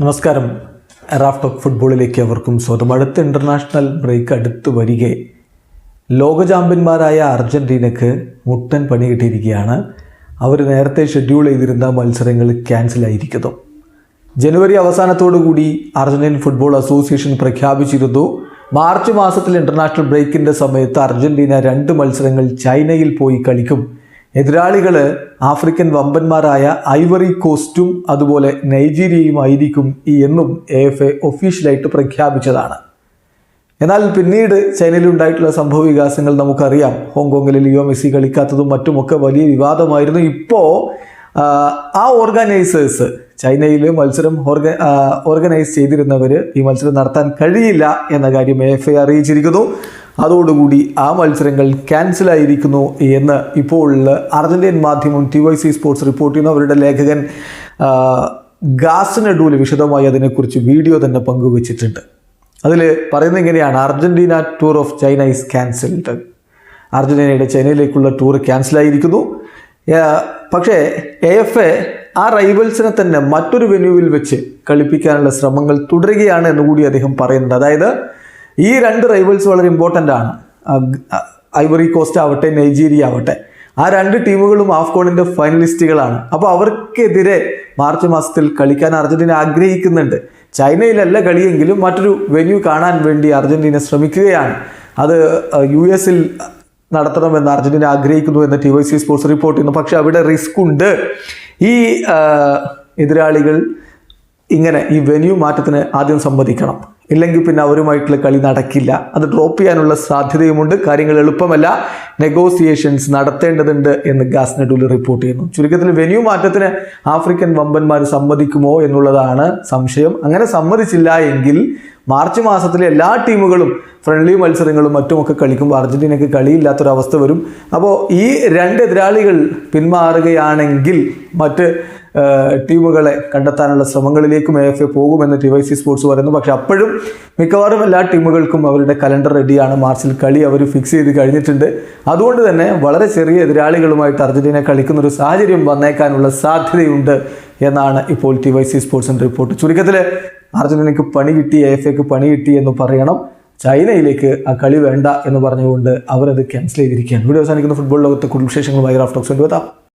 നമസ്കാരം. Raf talk ഫുട്ബോളിലേക്ക് അവർക്കും സ്വന്തം അടുത്ത ഇന്റർനാഷണൽ ബ്രേക്ക് അടുത്ത് വരികെ. ലോക ചാമ്പ്യന്മാരായ അർജന്റീനക്ക് മുട്ടൻ പണി കിട്ടിയിരിക്കുകയാണ് അവർ നേരത്തെ ഷെഡ്യൂൾ ചെയ്തിരുന്ന മത്സരങ്ങൾ ക്യാൻസലായിരിക്കുന്നു ജനുവരി കൂടി അർജന്റീൻ ഫുട്ബോൾ അസോസിയേഷൻ പ്രഖ്യാപിച്ചിരുന്നു. മാർച്ച് മാസത്തിൽ ഇന്റർനാഷണൽ ബ്രേക്കിന്റെ സമയത്ത് അർജന്റീന രണ്ട് മത്സരങ്ങൾ ചൈനയിൽ പോയി കളിക്കും. എതിരാളികൾ ആഫ്രിക്കൻ വമ്പന്മാരായ ഐവറി കോസ്റ്റും അതുപോലെ നൈജീരിയയുമായിരിക്കും ഈ എന്നും എ എഫ് എ ഒഫീഷ്യലായിട്ട് പ്രഖ്യാപിച്ചതാണ്. എന്നാൽ പിന്നീട് ചൈനയിൽ ഉണ്ടായിട്ടുള്ള സംഭവ വികാസങ്ങൾ നമുക്കറിയാം. ഹോങ്കോങ്ങിൽ ലിയോ മെസ്സി കളിക്കാത്തതും മറ്റുമൊക്കെ വലിയ വിവാദമായിരുന്നു. ഇപ്പോൾ ആ ഓർഗനൈസേഴ്സ് ചൈനയിൽ മത്സരം ഓർഗ ഓർഗനൈസ് ചെയ്തിരുന്നവർ ഈ മത്സരം നടത്താൻ കഴിയില്ല എന്ന കാര്യം എഫ് ഐ അറിയിച്ചിരിക്കുന്നു. അതോടുകൂടി ആ മത്സരങ്ങൾ ക്യാൻസൽ ആയിരിക്കുന്നു എന്ന് ഇപ്പോൾ അർജന്റീൻ മാധ്യമം T Y C sports report ചെയ്യുന്നു. അവരുടെ ലേഖകൻ ഗാസനഡൂൽ വിശദമായി അതിനെക്കുറിച്ച് വീഡിയോ തന്നെ പങ്കുവച്ചിട്ടുണ്ട്. അതിൽ പറയുന്നത് ഇങ്ങനെയാണ്. Argentina tour of China is cancelled അർജന്റീനയുടെ ചൈനയിലേക്കുള്ള ടൂർ ക്യാൻസലായിരിക്കുന്നു പക്ഷേ എ എഫ് എ ആ റൈവൽസിനെ തന്നെ മറ്റൊരു വെന്യൂവിൽ വെച്ച് കളിപ്പിക്കാനുള്ള ശ്രമങ്ങൾ തുടരുകയാണ് എന്നുകൂടി അദ്ദേഹം പറയുന്നുണ്ട്. അതായത് ഈ രണ്ട് റൈവൽസ് വളരെ ഇമ്പോർട്ടന്റ് ആണ്. ഐവറി കോസ്റ്റ് ആവട്ടെ നൈജീരിയ ആവട്ടെ. ആ രണ്ട് ടീമുകളും ആഫ്കോണിന്റെ ഫൈനലിസ്റ്റുകളാണ് അപ്പോൾ അവർക്കെതിരെ മാർച്ച് മാസത്തിൽ കളിക്കാൻ അർജന്റീന ആഗ്രഹിക്കുന്നുണ്ട്. ചൈനയിലല്ല കളിയെങ്കിലും മറ്റൊരു വെന്യൂ കാണാൻ വേണ്ടി അർജന്റീന ശ്രമിക്കുകയാണ്. അത് യു എസിൽ നടത്തണമെന്ന് അർജന്റീന ആഗ്രഹിക്കുന്നു എന്ന് T Y C sports report ചെയ്യുന്നു. പക്ഷേ അവിടെ റിസ്ക് ഉണ്ട്. ഈ എതിരാളികൾ ഇങ്ങനെ ഈ വെന്യൂ മാറ്റത്തിന് ആദ്യം സമ്മതിക്കണം. ഇല്ലെങ്കിൽ പിന്നെ അവരുമായിട്ടുള്ള കളി നടക്കില്ല. അത് ഡ്രോപ്പ് ചെയ്യാനുള്ള സാധ്യതയുമുണ്ട്. കാര്യങ്ങൾ എളുപ്പമല്ല. നെഗോസിയേഷൻസ് നടത്തേണ്ടതുണ്ട് എന്ന് ഗാസ് നെഡൂൽ റിപ്പോർട്ട് ചെയ്യുന്നു. ചുരുക്കത്തിൽ വെന്യൂ മാറ്റത്തിന് ആഫ്രിക്കൻ വമ്പന്മാർ സമ്മതിക്കുമോ എന്നുള്ളതാണ് സംശയം. അങ്ങനെ സമ്മതിച്ചില്ല എങ്കിൽ മാർച്ച് മാസത്തിലെ എല്ലാ ടീമുകളും ഫ്രണ്ട്ലി മത്സരങ്ങളും മറ്റുമൊക്കെ കളിക്കുമ്പോൾ അർജന്റീനയ്ക്ക് കളിയില്ലാത്തൊരവസ്ഥ വരും. അപ്പോൾ ഈ രണ്ട് എതിരാളികൾ പിന്മാറുകയാണെങ്കിൽ മറ്റ് ടീമുകളെ കണ്ടെത്താനുള്ള ശ്രമങ്ങളിലേക്കും എ എഫ് എ പോകുമെന്ന് ടി വൈ സി സ്പോർട്സ് പറയുന്നു. പക്ഷെ അപ്പോഴും മിക്കവാറും എല്ലാ ടീമുകൾക്കും അവരുടെ കലണ്ടർ റെഡിയാണ് മാർച്ചിൽ കളി അവർ ഫിക്സ് ചെയ്ത് കഴിഞ്ഞിട്ടുണ്ട്. അതുകൊണ്ട് തന്നെ വളരെ ചെറിയ എതിരാളികളുമായിട്ട് അർജന്റീന കളിക്കുന്ന ഒരു സാഹചര്യം വന്നേക്കാനുള്ള സാധ്യതയുണ്ട് എന്നാണ് ഇപ്പോൾ ടി വൈ സി സ്പോർട്സിന്റെ റിപ്പോർട്ട് ചുരുക്കത്തിൽ അർജന്റീനയ്ക്ക് പണി കിട്ടി എ എഫ് എക്ക് പണി കിട്ടി എന്ന് പറയണം. ചൈനയിലേക്ക് ആ കളി വേണ്ട എന്ന് പറഞ്ഞുകൊണ്ട് അവരത് ക്യാൻസൽ ചെയ്തിരിക്കുകയാണ്. വീഡിയോ അവസാനിക്കുന്ന. ഫുട്ബോൾ ലോകത്തെ കൂടുതൽ വിശേഷങ്ങളുമായി റാഫ്റ്റോക്സ് കൊണ്ടുവെത്താം